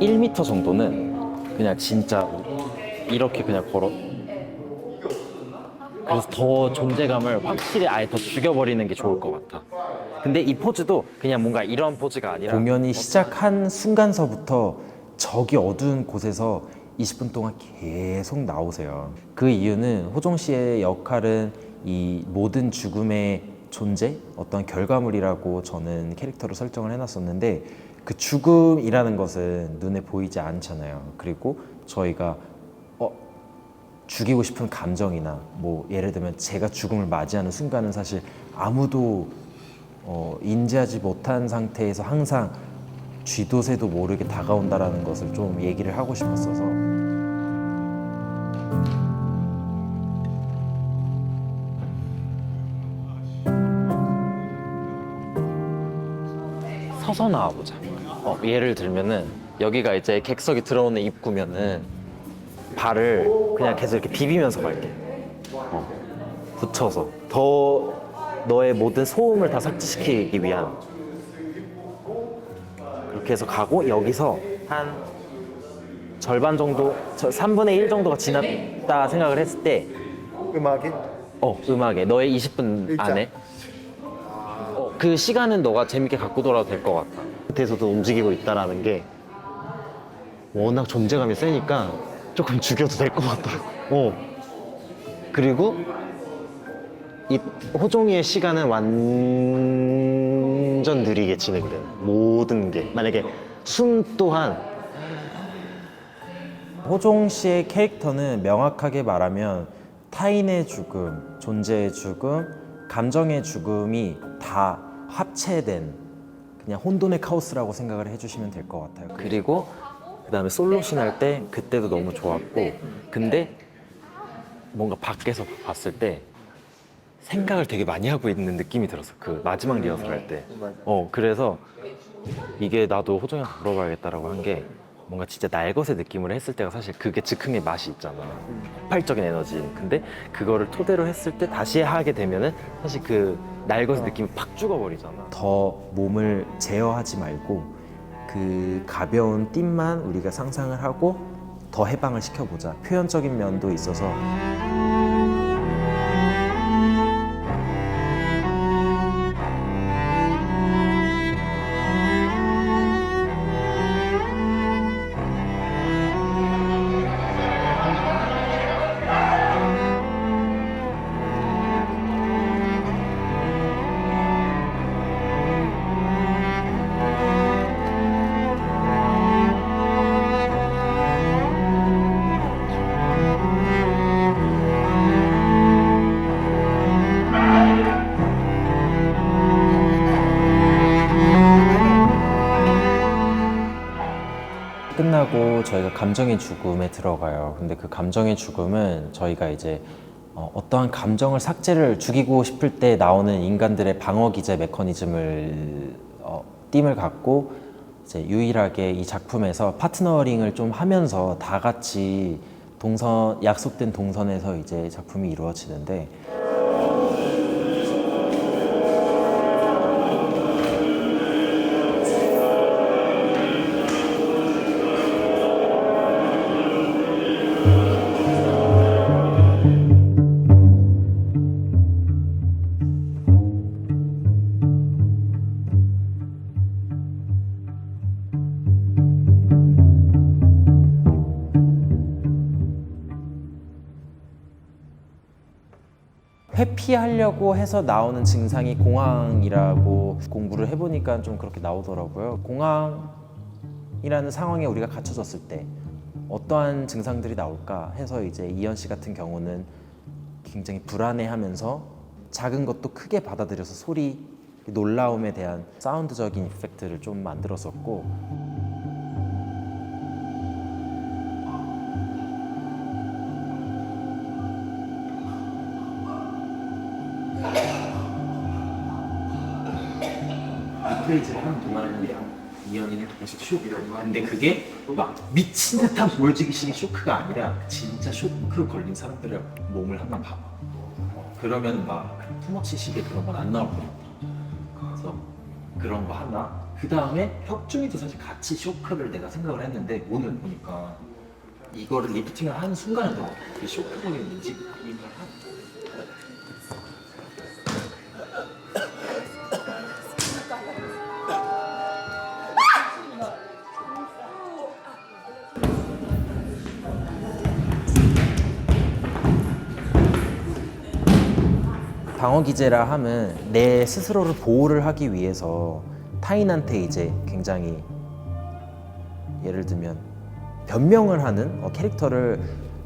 1m 정도는 그냥 진짜 이렇게 그냥 걸어. 그래서 더 존재감을 확실히 아예 더 죽여버리는 게 좋을 것 같아. 근데 이 포즈도 그냥 뭔가 이런 포즈가 아니라 공연이 시작한 순간서부터 저기 어두운 곳에서 20분 동안 계속 나오세요. 그 이유는 호종 씨의 역할은 이 모든 죽음의 존재, 어떤 결과물이라고 저는 캐릭터로 설정을 해놨었는데 그 죽음이라는 것은 눈에 보이지 않잖아요. 그리고 저희가 어, 죽이고 싶은 감정이나 뭐 예를 들면 제가 죽음을 맞이하는 순간은 사실 아무도 어, 인지하지 못한 상태에서 항상 쥐도 새도 모르게 다가온다라는 것을 좀 얘기를 하고 싶었어서 서서 나와보자. 어, 예를 들면은 여기가 이제 객석이 들어오는 입구면은 발을 그냥 계속 이렇게 비비면서 갈게. 어, 붙여서 더 너의 모든 소음을 다 삭제시키기 위한 그렇게 해서 가고 여기서 한 절반 정도, 저 3분의 1 정도가 지났다 생각을 했을 때 음악이 어, 음악에 너의 20분 일자. 안에 어, 그 시간은 너가 재밌게 갖고 돌아도 될 것 같아. 밑에서도 움직이고 있다라는 게 워낙 존재감이 세니까 조금 죽여도 될 것 같더라고. 어. 그리고 이 호종이의 시간은 완전 느리게 진행돼. 모든 게 만약에 숨 또한 호종 씨의 캐릭터는 명확하게 말하면 타인의 죽음, 존재의 죽음, 감정의 죽음이 다 합체된 그냥 혼돈의 카오스라고 생각을 해주시면 될 것 같아요. 그리고 그 다음에 솔로신 할 때 그때도 너무 좋았고 근데 뭔가 밖에서 봤을 때 생각을 되게 많이 하고 있는 느낌이 들었어. 그 마지막 리허설 할 때. 어 그래서 이게 나도 호정이한테 물어봐야겠다라고 한 게 뭔가 진짜 날것의 느낌을 했을 때가 사실 그게 즉흥의 맛이 있잖아 폭발적인 에너지. 근데 그거를 토대로 했을 때 다시 하게 되면은 사실 그 날것의 느낌이 팍 죽어버리잖아. 더 몸을 제어하지 말고 그 가벼운 띠만 우리가 상상을 하고 더 해방을 시켜보자. 표현적인 면도 있어서 끝나고 저희가 감정의 죽음에 들어가요. 근데 그 감정의 죽음은 저희가 이제 어, 어떠한 감정을 삭제를 죽이고 싶을 때 나오는 인간들의 방어 기제 메커니즘을 어, 띠을 갖고 이제 유일하게 이 작품에서 파트너링을 좀 하면서 다 같이 동선 약속된 동선에서 이제 작품이 이루어지는데 회피하려고 해서 나오는 증상이 공황이라고 공부를 해보니까 좀 그렇게 나오더라고요. 공황이라는 상황에 우리가 갇혀졌을 때 어떠한 증상들이 나올까 해서 이제 이현 씨 같은 경우는 굉장히 불안해하면서 작은 것도 크게 받아들여서 소리 놀라움에 대한 사운드적인 이펙트를 좀 만들었었고 리프레이즈를 하는 동안에는 이현이는 계속 쇼크. 근데 그게 막 미친 듯한 보여지기식의 쇼크가 아니라 진짜 쇼크 걸린 사람들의 몸을 한번 봐봐. 그러면 막 투머치식의 그런 건 안 나올 거야. 그래서 그런 거 하나. 그 다음에 혁중이도 사실 같이 쇼크를 내가 생각을 했는데 오늘 보니까 이거를 리프팅을 하는 순간에도 그 쇼크적인 움 방어 기제라 함은 내 스스로를 보호를 하기 위해서 타인한테 이제 굉장히 예를 들면 변명을 하는 어, 캐릭터를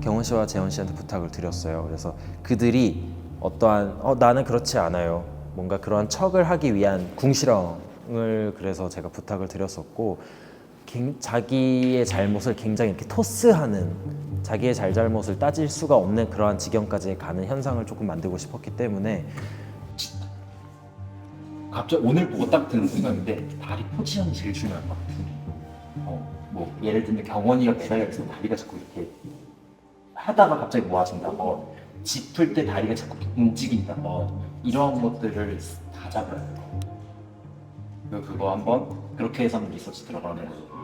경원 씨와 재원 씨한테 부탁을 드렸어요. 그래서 그들이 어떠한 어, 나는 그렇지 않아요. 뭔가 그러한 척을 하기 위한 궁시렁을 그래서 제가 부탁을 드렸었고 굉- 자기의 잘못을 굉장히 이렇게 토스하는 자기의 잘잘못을 따질 수가 없는 그러한 지경까지 가는 현상을 조금 만들고 싶었기 때문에 갑자기 오늘 보고 딱 드는 생각인데 다리 포지션이 제일 중요한 것 같아. 어, 뭐 예를 들면 경원이가 매달려 있으면 다리가 자꾸 이렇게 하다가 갑자기 뭐 하신다. 뭐 짚을 때 다리가 자꾸 움직인다. 뭐 이런 것들을 다. 그리고 그거 한번 그렇게 해서 리서치 들어가는 거.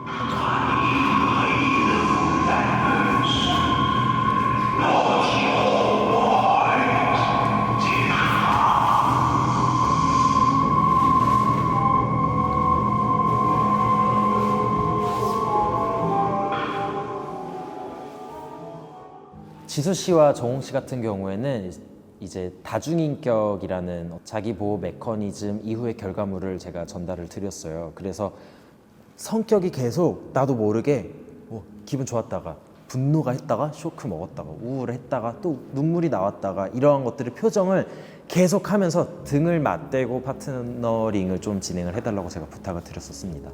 지수 씨와 정홍 씨 같은 경우에는 이제 다중인격이라는 자기 보호 메커니즘 이후의 결과물을 제가 전달을 드렸어요. 그래서 성격이 계속 나도 모르게 뭐 기분 좋았다가 분노가 했다가 쇼크 먹었다가 우울했다가 또 눈물이 나왔다가 이러한 것들의 표정을 계속하면서 등을 맞대고 파트너링을 좀 진행을 해달라고 제가 부탁을 드렸었습니다.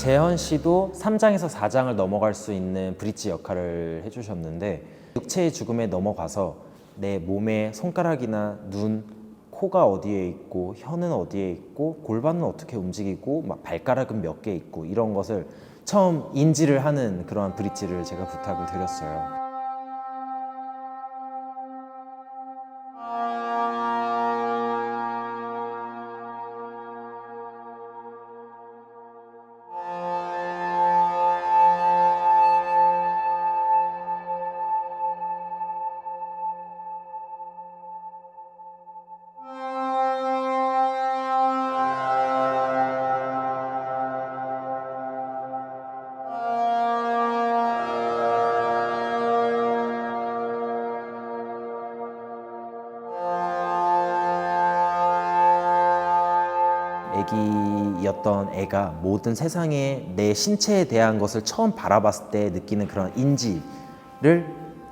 재현 씨도 3장에서 4장을 넘어갈 수 있는 브릿지 역할을 해주셨는데 육체의 죽음에 넘어가서 내 몸의 손가락이나 눈, 코가 어디에 있고 혀는 어디에 있고 골반은 어떻게 움직이고 막 발가락은 몇 개 있고 이런 것을 처음 인지를 하는 그러한 브릿지를 제가 부탁을 드렸어요. 애기였던 애가 모든 세상에 내 신체에 대한 것을 처음 바라봤을 때 느끼는 그런 인지를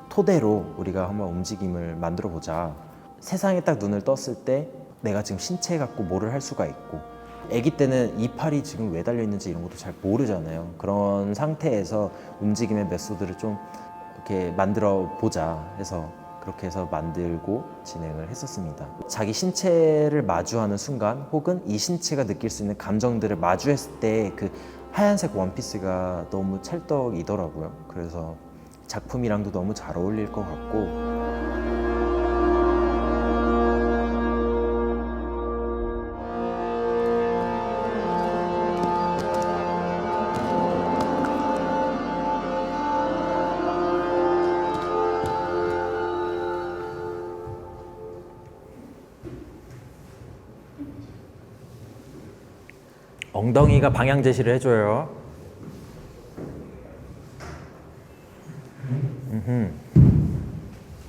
토대로 우리가 한번 움직임을 만들어 보자. 세상에 딱 눈을 떴을 때 내가 지금 신체 갖고 뭐를 할 수가 있고 아기 때는 이팔이 지금 왜 달려 있는지 이런 것도 잘 모르잖아요. 그런 상태에서 움직임의 메소드를 좀 이렇게 만들어 보자 해서 그렇게 해서 만들고 진행을 했었습니다. 자기 신체를 마주하는 순간 혹은 이 신체가 느낄 수 있는 감정들을 마주했을 때 그 하얀색 원피스가 너무 찰떡이더라고요. 그래서 작품이랑도 너무 잘 어울릴 것 같고 엉덩이가 방향 제시를 해줘요. 음흠.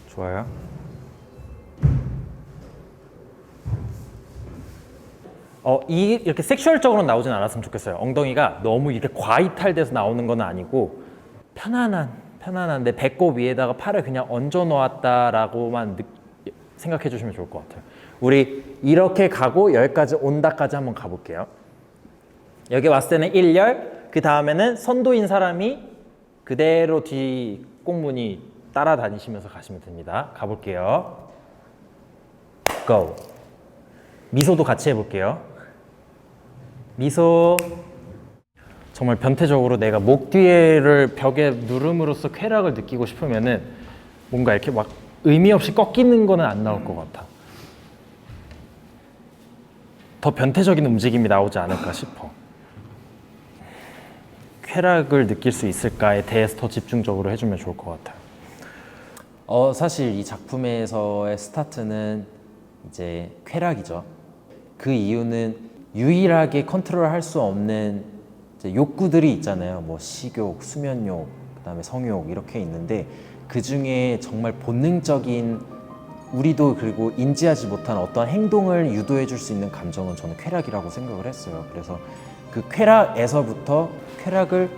좋아요. 어, 이 이렇게 섹슈얼적으로 나오진 않았으면 좋겠어요. 엉덩이가 너무 이렇게 과이탈돼서 나오는 건 아니고 편안한 편안한데 배꼽 위에다가 팔을 그냥 얹어 놓았다라고만 느- 생각해 주시면 좋을 것 같아요. 우리 이렇게 가고 여기까지 온다까지 한번 가볼게요. 여기 왔을 때는 1열, 그 다음에는 선도인 사람이 그대로 뒤 꽁무니 따라다니시면서 가시면 됩니다. 가볼게요. 고! 미소도 같이 해볼게요. 미소. 정말 변태적으로 내가 목 뒤에를 벽에 누름으로써 쾌락을 느끼고 싶으면은 뭔가 이렇게 막 의미 없이 꺾이는 거는 안 나올 것 같아. 더 변태적인 움직임이 나오지 않을까 싶어. 쾌락을 느낄 수 있을까에 대해서 더 집중적으로 해주면 좋을 것 같아요. 어, 사실 이 작품에서의 스타트는 이제 쾌락이죠. 그 이유는 유일하게 컨트롤할 수 없는 욕구들이 있잖아요. 뭐 식욕, 수면욕, 그다음에 성욕 이렇게 있는데 그 중에 정말 본능적인 우리도 그리고 인지하지 못한 어떤 행동을 유도해 줄 수 있는 감정은 저는 쾌락이라고 생각을 했어요. 그래서 그 쾌락에서부터 쾌락을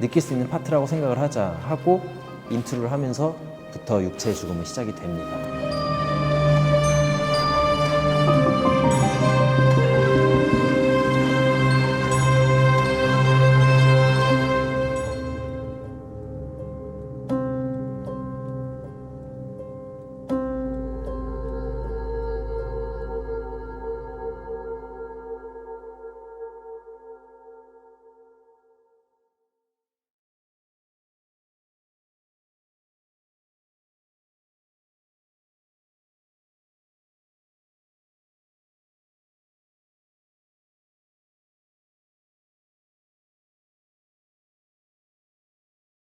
느낄 수 있는 파트라고 생각을 하자 하고 인트로를 하면서부터 육체의 죽음이 시작이 됩니다.